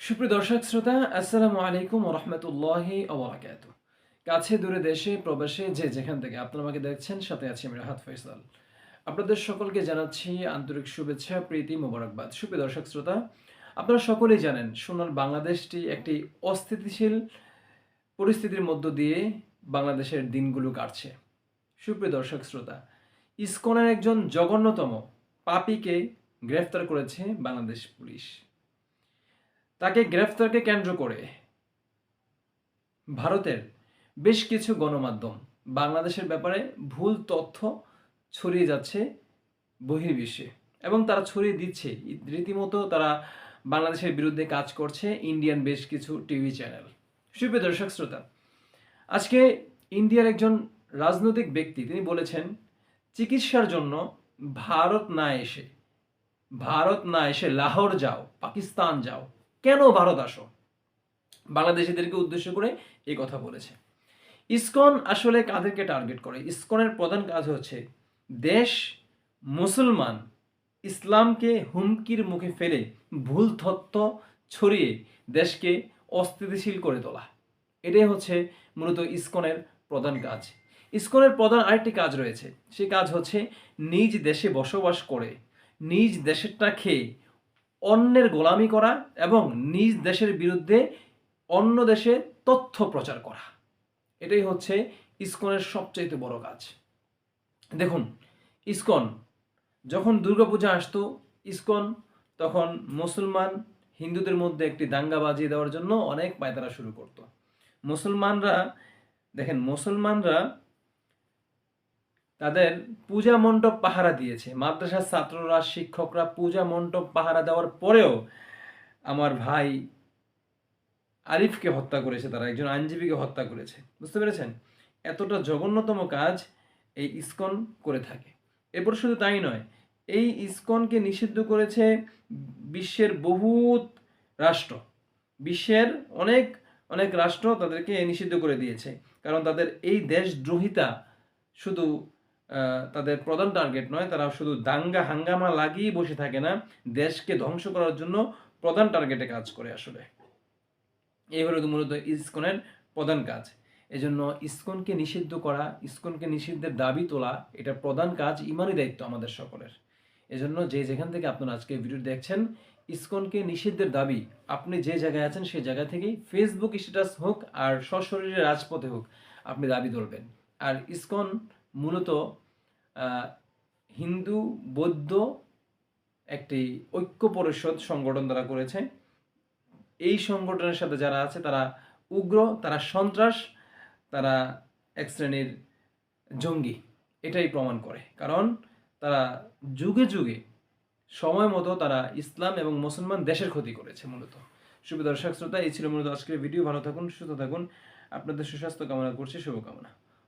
সুপ্রিয় দর্শক শ্রোতা, আসসালামু আলাইকুম রহমতুল্লাহি ওবরাকাত কাছে, দূরে, দেশে, প্রবাসে, যে যেখান থেকে আপনারা আমাকে দেখছেন, সাথে আছি আমি রাহাত ফয়সাল। আপনাদের সকলকে জানাচ্ছি আন্তরিক শুভেচ্ছা, প্রীতি, মোবারকবাদ। সুপ্রিয় দর্শক শ্রোতা, আপনারা সকলেই জানেন, সোনার বাংলাদেশটি একটি অস্থিতিশীল পরিস্থিতির মধ্য দিয়ে বাংলাদেশের দিনগুলো কাটছে। সুপ্রিয় দর্শক শ্রোতা, ইসকনের একজন জঘন্যতম পাপীকে গ্রেফতার করেছে বাংলাদেশ পুলিশ। তাকে গ্রেফতারকে কেন্দ্র করে ভারতের বেশ কিছু গণমাধ্যম বাংলাদেশের ব্যাপারে ভুল তথ্য ছড়িয়ে যাচ্ছে বহির্বিশ্বে এবং তারা ছড়িয়ে দিচ্ছে। রীতিমতো তারা বাংলাদেশের বিরুদ্ধে কাজ করছে ইন্ডিয়ান বেশ কিছু টিভি চ্যানেল। সুপ্রিয় দর্শক, শ্রোতা, আজকে ইন্ডিয়ার একজন রাজনৈতিক ব্যক্তি, তিনি বলেছেন, চিকিৎসার জন্য ভারত না এসে, ভারত না এসে লাহোর যাও, পাকিস্তান যাও কেন ভারত আসো? বাংলাদেশিদেরকে উদ্দেশ্য করে এই কথা বলেছে। ইসকন আসলে কাদেরকে টার্গেট করে? ইসকনের প্রধান কাজ হচ্ছে দেশ মুসলমান ইসলামকে হুমকির মুখে ফেলে ভুল তথ্য ছড়িয়ে দেশকে অস্থিতিশীল করে তোলা। এটাই হচ্ছে মূলত ইসকনের প্রধান কাজ। ইসকনের প্রধান আরেকটি কাজ রয়েছে। সেই কাজ হচ্ছে নিজ দেশে বসবাস করে, নিজ দেশেরটা খেয়ে অন্যের গোলামি করা এবং নিজ দেশের বিরুদ্ধে অন্য দেশে তথ্য প্রচার করা। এটাই হচ্ছে ইসকনের সবচাইতে বড় কাজ। দেখুন, ইসকন, যখন দুর্গাপূজা আসতো, ইসকন তখন মুসলমান হিন্দুদের মধ্যে একটি দাঙ্গা বাজিয়ে দেওয়ার জন্য অনেক পায়তারা শুরু করত। মুসলমানরা, দেখেন, মুসলমানরা তাদের পূজা মণ্ডপ পাহারা দিয়েছে। মাদ্রাসার ছাত্ররা, শিক্ষকরা পূজা মণ্ডপ পাহারা দেওয়ার পরেও আমার ভাই আরিফকে হত্যা করেছে, তারা একজন আইনজীবীকে হত্যা করেছে। বুঝতে পেরেছেন? এতটা জঘন্যতম কাজ এই ইসকন করে থাকে। এরপর শুধু তাই নয়, এই ইসকনকে নিষিদ্ধ করেছে বিশ্বের বহুত রাষ্ট্র। বিশ্বের অনেক অনেক রাষ্ট্র তাদেরকে নিষিদ্ধ করে দিয়েছে। কারণ তাদের এই দেশদ্রোহিতা শুধু তাদের প্রধান টার্গেট নয়, তারা শুধু দাঙ্গা হাঙ্গামা লাগিয়ে বসে থাকে না, দেশকে ধ্বংস করার জন্য প্রধান টার্গেটে কাজ করে আসলে। এই হলো মূলত ইসকনের প্রধান কাজ। এজন্য ইসকনকে নিষিদ্ধ করা, ইসকনকে নিষিদ্ধের দাবি তোলা, এটা প্রধান কাজ, ইমানই দায়িত্ব আমাদের সকলের। এজন্য যে যেখান থেকে আপনারা আজকে ভিডিও দেখছেন, ইসকনকে নিষিদ্ধের দাবি আপনি যে জায়গায় আছেন সেই জায়গা থেকেই ফেসবুক স্ট্যাটাস হোক আর সশরীরে রাজপথে হোক আপনি দাবি তুলবেন আর ইসকন মূলত হিন্দু, বৌদ্ধ একটি ঐক্য পরিষদ সংগঠন দ্বারা করেছে। এই সংগঠনের সাথে যারা আছে তারা উগ্র, তারা সন্ত্রাস, তারা এক শ্রেণির জঙ্গি। এটাই প্রমাণ করে। কারণ তারা যুগে যুগে সময় মতো তারা ইসলাম এবং মুসলমান দেশের ক্ষতি করেছে মূলত। শুভ দর্শক, শ্রোতা, এই ছিল মূলত আজকের ভিডিও। ভালো থাকুন, সুস্থ থাকুন। আপনাদের সুস্বাস্থ্য কামনা করছি। শুভকামনা।